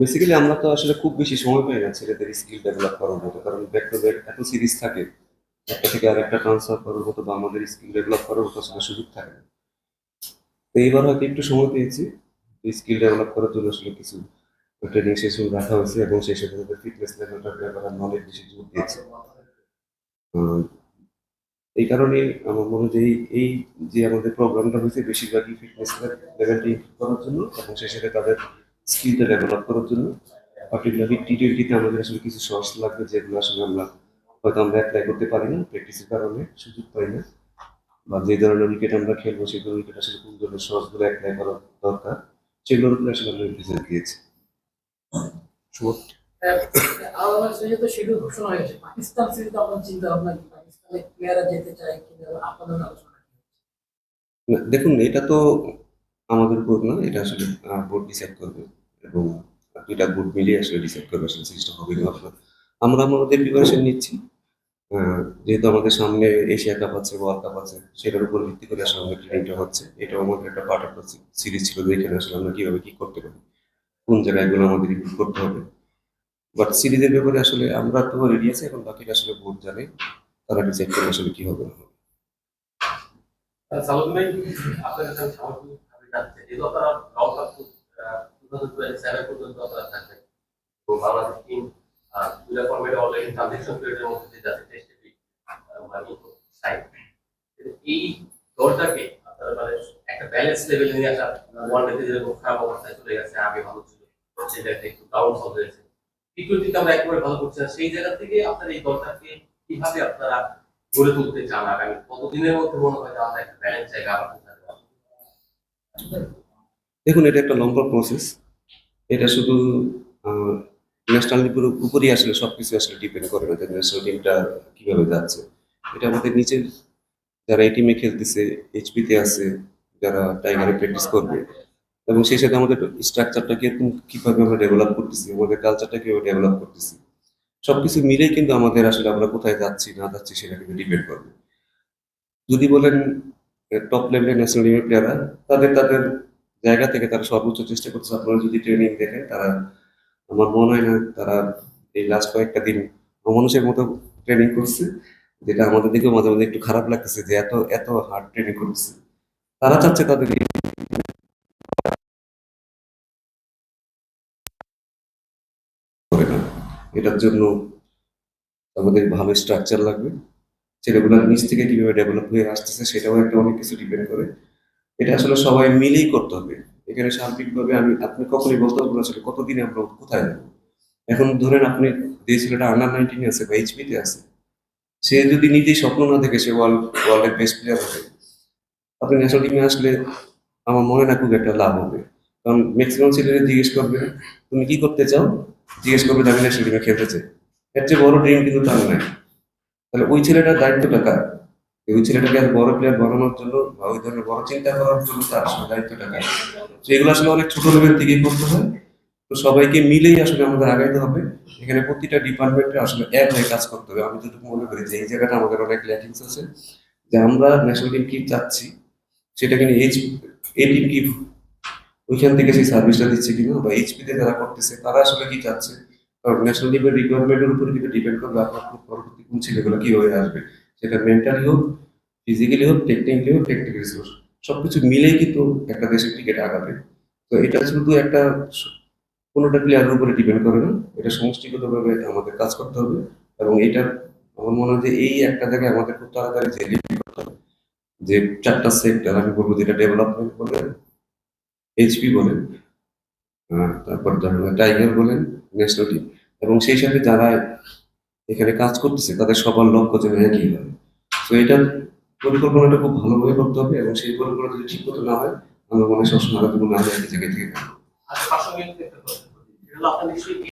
Basically আমরা তো আসলে খুব বেশি সময় পাই না ছেলেদের স্কিল ডেভেলপ করার মতো, কারণ ব্যাক টু ব্যাক এত সিরিজ থাকে, একটা থেকে আরেকটা ট্রান্সফার করার মতো বা আমাদের স্কিল ডেভেলপ করার মতো আসলে সুযোগ থাকে না। তো এইবার হয়তো একটু সময় পেয়েছি স্কিল ডেভেলপ করার জন্য আসলে কিছু ট্রেনিং সেশন রাখা হয়েছে এবং সেই সাথে তাদের ফিটনেস লেভেলটা ব্যাপারে নলেজ বেশি জোর দিয়েছে। এই কারণে আমার মনে হয় এই- এই যে আমাদের প্রোগ্রামটা হয়েছে, বেশিরভাগই ফিটনেস লেভেলটা ইমপ্রুভ করার জন্য এবং সেই সাথে তাদের স্কিলটা ডেভেলপ করার জন্য। পার্টিকুলারলি টি টোয়েন্টিতে আমাদের আসলে কিছু সর্স লাগবে যেগুলো আসলে আমরা হয়তো আমরা অ্যাপ্লাই করতে পারি না প্র্যাকটিসের কারণে সুযোগ পাই না। বা যে ধরনের উইকেট আমরা খেলব সেই ধরনের উইকেট আসলে কোন ধরনের সর্সগুলো অ্যাপ্লাই করা দরকার সেগুলোর উপরে আসলে আমরা রিপ্রেজেন্ট দিয়েছি। শুভ আমাদের যেহেতু শিডিউল ঘোষণা হয়েছে পাকিস্তান সিরিজ আপনার চিন্তা ভাবনা পাকিস্তানে প্লেয়াররা যেতে চায় কিনা আপনাদের আলোচনা দেখুন এটা তো আমাদের উপর না এটা আসলে বোর্ড ডিসাইড করবে। এবং দুইটা বোর্ড মিলিয়ে আসলে ডিসাইড করবে আসলে সিরিজটা হবে কি হবে আমরা আমাদের প্রিপারেশন নিচ্ছি। যেহেতু আমাদের সামনে এশিয়া কাপ আছে ওয়ার্ল্ড কাপ আছে, সেটার উপর ভিত্তি করে আসলে আমাদের ট্রেনিংটা হচ্ছে। এটাও আমাদের একটা পার্ট অফ সিরিজ ছিল যেখানে আসলে আমরা কীভাবে কি করতে পারি, কোন জায়গায়গুলো আমাদের ইমপ্রুভ করতে হবে। বাট সিরিজের ব্যাপারে আসলে আমরা তো রেডি আছি, এখন বাকিটা আসলে বোর্ড জানে, তারা ডিসাইড করবে আসলে কি হবে না হবে। ভাই, আপনার কাছে আমি জানতে যেহেতু আপনারা world cup two thousand twenty seven পর্যন্ত আপনারা থাকবেন তো বাংলাদেশ টিম দুটা ফর্মেটে অলরেডি ট্রানজিশন পিরিয়ডের মধ্যে দিয়ে যাচ্ছে টেস্টে মানে সাইড এই দলটাকে আপনারা মানে একটা ব্যালেন্স লেভেলে নিয়ে আসা ওয়ান ডেতে যেরকম খারাপ অবস্থায় চলে গেছে আগে ভালো ছিল সেটা একটু ডাউন ফল হয়েছে টি টোয়েন্টিতে আমরা একেবারে ভালো করছি না সেই জায়গা থেকে আপনার এই দলটাকে কীভাবে আপনারা গড়ে তুলতে চান আগামী কতদিনের মধ্যে মনে হয় যে আমরা একটা ব্যালেন্স জায়গা আবার দেখুন, এটা একটা লম্বা প্রসেস এটা শুধু ন্যাশনাল লিগের উপরই আসলে সবকিছু আসলে ডিপেন্ড করে না যে ন্যাশনাল টিমটা কীভাবে যাচ্ছে। এটা আমাদের নিচের যারা এই টিমে খেলতেছে এইচপিতে আছে, যারা টাইগারে প্র্যাকটিস করবে। এবং সেই সাথে আমাদের স্ট্রাকচারটা কীরকম, কীভাবে আমরা ডেভেলপ করতেছি, আমাদের কালচারটা কীভাবে ডেভেলপ করতেছি, সবকিছু মিলেই কিন্তু আমাদের আসলে আমরা কোথায় যাচ্ছি, না যাচ্ছি সেটা কিন্তু ডিপেন্ড করবে। যদি বলেন টপ লেভেলের ন্যাশনাল টিমের প্লেয়াররা তাদের তাদের জায়গা থেকে তারা সর্বোচ্চ চেষ্টা করছে আপনারা যদি ট্রেনিং দেখেন, তারা আমার মনে হয় না তারা এই লাস্ট কয়েকটা দিন মানুষের মতো ট্রেনিং করছে, যেটা আমাদের দিকেও মাঝে মাঝে একটু খারাপ লাগতেছে যে এত এত হার্ড ট্রেনিং করছে তারা চাচ্ছে তাদের এটার জন্য আমাদের ভালো স্ট্রাকচার লাগবে। ছেলেগুলো নিচ থেকে কীভাবে ডেভেলপ হয়ে আসতেছে, সেটাও একটা অনেক কিছু ডিপেন্ড করে। এটা আসলে সবাই মিলেই করতে হবে। এখানে সার্বিকভাবে আমি আপনি কখনই বলতে পারব না আসলে কতদিনে আমরা কোথায় যাব। এখন ধরেন আপনি যে ছেলেটা আন্ডার নাইনটিনে আছে বা এইচপিতে আছে, সে যদি নিজেই স্বপ্ন না দেখে সে ওয়ার্ল্ড ওয়ার্ল্ডের বেস্ট প্লেয়ার হবে। আপনি ন্যাশনাল টিমে আসলে আমার মনে না খুব একটা লাভ হবে। কারণ ম্যাক্সিমাম ছেলেরা জিজ্ঞেস করবে, তুমি কি করতে চাও? জিজ্ঞেস করবে, আমি ন্যাশনাল টিমে খেলতে চাই। এর চেয়ে বড় ড্রিম কিন্তু তার নাই। তাহলে ওই ছেলেটার দায়িত্বটা কার? ওই ছেলেটাকে বড় প্লেয়ার বানানোর জন্য বা ওই ধরনের বড় চিন্তা করার জন্য তার আসলে দায়িত্বটা কার তো এগুলো আসলে অনেক ছোট লেভেল থেকেই করতে হয়। তো সবাইকে মিলেই আসলে আমাদের আগাইতে হবে। এখানে প্রতিটা ডিপার্টমেন্টে আসলে এক হয়ে কাজ করতে হবে। আমি যেটুকু মনে করি যে এই জায়গাটা আমাদের অনেক ল্যাকিংস আছে যে আমরা ন্যাশনাল টিম কি চাচ্ছি, সেটাকে নিয়ে এইচ এই টিম কি ওইখান থেকে সেই সার্ভিসটা দিচ্ছে কিনা বা এইচপিতে যারা করতেছে, তারা আসলে কি চাচ্ছে? কারণ ন্যাশনাল টিমের রিকোয়ারমেন্টের উপরে কিন্তু ডিপেন্ড করবে আপনার পরবর্তী কোন ছেলেগুলো কীভাবে আসবে। সেটা মেন্টালি হোক ফিজিক্যালি হোক টেকনিক্যালি হোক টেকনিক্যাল রিসোর্স সবকিছু মিলেই কিন্তু একটা দেশের ক্রিকেট আগাবে। তো এটা শুধু একটা কোনোটা প্লেয়ারের উপরে ডিপেন্ড করে না, এটা সমষ্টিগতভাবে আমাদের কাজ করতে হবে এবং এটা আমার মনে হয় যে এই একটা জায়গায় আমাদের খুব তাড়াতাড়ি করতে হবে, যে চারটা সেক্টর আমি বলব যেটা ডেভেলপমেন্ট বলেন এইচপি বলেন তারপর টাইগার বলেন ন্যাশনাল টিম এবং সেই সাথে যারা এখানে কাজ করতেছে, তাদের সবার লক্ষ্য যেন একই হয়। তো এটার পরিকল্পনাটা খুব ভালোভাবে করতে হবে এবং সেই পরিকল্পনা যদি ঠিক মতো না হয়, আমার মনে সবসময় আলাদা কোনো না। যায় জায়গায় থেকে